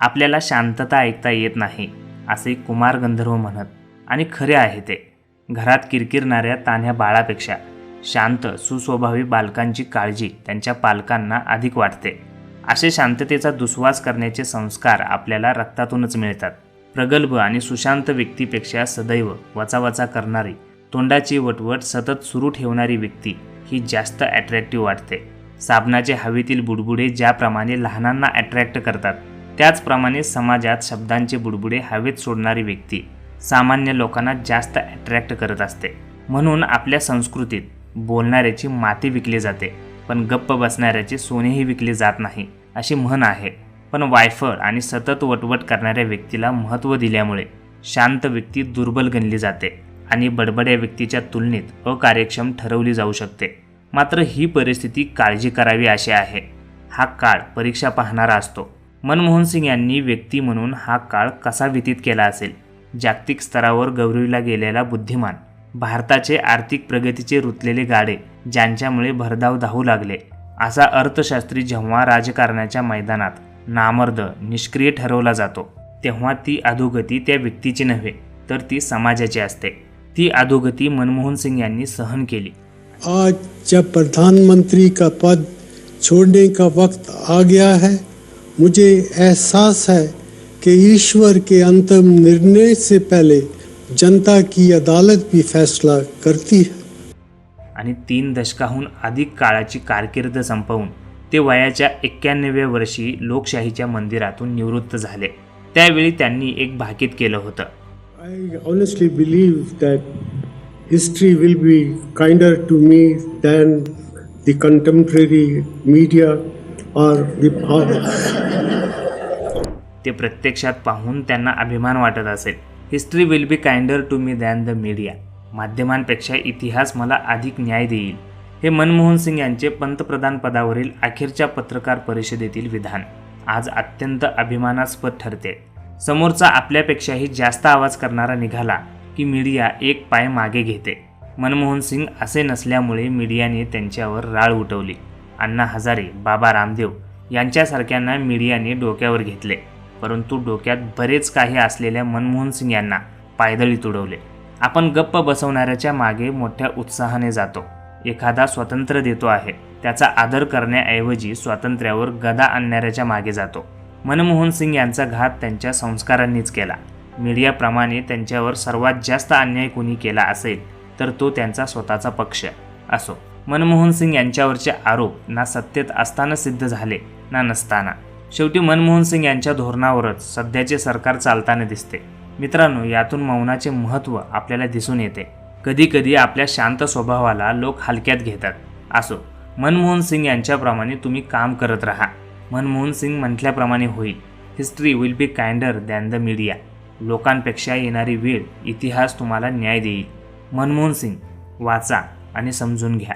आपल्याला शांतता ऐकता येत नाही असे कुमार गंधर्व म्हणत. आणि खरे आहे ते. घरात किरकिरणाऱ्या तान्ह्या बाळापेक्षा शांत सुस्वभावी बालकांची काळजी त्यांच्या पालकांना अधिक वाटते. असे शांततेचा दुस्वास करण्याचे संस्कार आपल्याला रक्तातूनच मिळतात. प्रगल्भ आणि सुशांत व्यक्तीपेक्षा सदैव वचावचा करणारी तोंडाची वटवट सतत सुरू ठेवणारी व्यक्ती ही जास्त ॲट्रॅक्टिव्ह वाटते. साबणाचे हवेतील बुडबुडे ज्याप्रमाणे लहानांना अट्रॅक्ट करतात त्याचप्रमाणे समाजात शब्दांचे बुडबुडे हवेत सोडणारी व्यक्ती सामान्य लोकांना जास्त अट्रॅक्ट करत असते. म्हणून आपल्या संस्कृतीत बोलणाऱ्याची माती विकली जाते पण गप्प बसणाऱ्याचे सोनेही विकले जात नाही अशी म्हण आहे. पण वायफळ आणि सतत वटवट करणाऱ्या व्यक्तीला महत्त्व दिल्यामुळे शांत व्यक्ती दुर्बल गणली जाते आणि बडबड्या व्यक्तीच्या तुलनेत अकार्यक्षम ठरवली जाऊ शकते. मात्र ही परिस्थिती काळजी करावी अशी आहे. हा काळ परीक्षा पाहणारा असतो. मनमोहन सिंग यांनी व्यक्ती म्हणून हा काळ कसा व्यतीत केला असेल? जागतिक स्तरावर गौरविला गेलेला बुद्धिमान भारताचे आर्थिक प्रगतीचे रुतलेले गाडे ज्यांच्यामुळे भरधाव धावू लागले असा अर्थशास्त्री जेव्हा राजकारणाच्या मैदानात नामर्द निष्क्रिय ठरवला जातो तेव्हा ती अधोगती त्या व्यक्तीची नव्हे तर ती समाजाची असते. ती अधोगती मनमोहन सिंग यांनी सहन केली. आज जब प्रधानमंत्री का पद छोड़ने का वक्त आ गया है मुझे एहसास है कि ईश्वर के अंतिम निर्णय से पहले जनता की अदालत भी फैसला करती है आणि तीन दशकाहून अधिक काळाची कारकीर्द संपवून ते वयाच्या एक्क्याण्णव्या वर्षी लोकशाहीच्या मंदिरातून निवृत्त झाले त्यावेळी त्यांनी एक भाकीत केलं होतं believe that history will be kinder to me than the contemporary media or the powers. ते प्रत्यक्षात पाहून त्यांना अभिमान वाटत असेल. History will be kinder to me than the media माध्यमांपेक्षा इतिहास मला अधिक न्याय देईल. हे मनमोहन सिंग यांचे पंतप्रधान पदावरील अखेरच्या पत्रकार परिषदेतील विधान. आज अत्यंत अभिमानास्पद ठरते. समोरचा आपल्यापेक्षाही जास्त आवाज करणारा निघाला की मीडिया एक पाय मागे घेते. मनमोहन सिंग असे नसल्यामुळे मीडियाने त्यांच्यावर राळ उठवली. अण्णा हजारे बाबा रामदेव यांच्यासारख्यांना मीडियाने डोक्यावर घेतले. परंतु डोक्यात बरेच काही असलेल्या मनमोहन सिंग यांना पायदळी तुडवले. आपण गप्प बसवणाऱ्याच्या मागे मोठ्या उत्साहाने जातो. एखादा स्वातंत्र्य देतो आहे. त्याचा आदर करण्याऐवजी स्वातंत्र्यावर गदा आणणाऱ्याच्या मागे जातो. मनमोहन सिंग यांचा घात त्यांच्या संस्कारांनीच केला. मीडियाप्रमाणे त्यांच्यावर सर्वात जास्त अन्याय कोणी केला असेल तर तो त्यांचा स्वतःचा पक्ष असो. मनमोहन सिंग यांच्यावरचे आरोप ना सत्तेत असताना सिद्ध झाले ना नसताना. शेवटी मनमोहन सिंग यांच्या धोरणावरच सध्याचे सरकार चालताना दिसते. मित्रांनो यातून मौनाचे महत्त्व आपल्याला दिसून येते. कधीकधी आपल्या शांत स्वभावाला लोक हलक्यात घेतात. असो मनमोहन सिंग यांच्याप्रमाणे तुम्ही काम करत राहा. मनमोहन सिंग म्हटल्याप्रमाणे होईल. History will be kinder than the media. लोकांपेक्षा येणारी वेळ इतिहास तुम्हाला न्याय देईल. मनमोहन सिंग वाचा आणि समजून घ्या.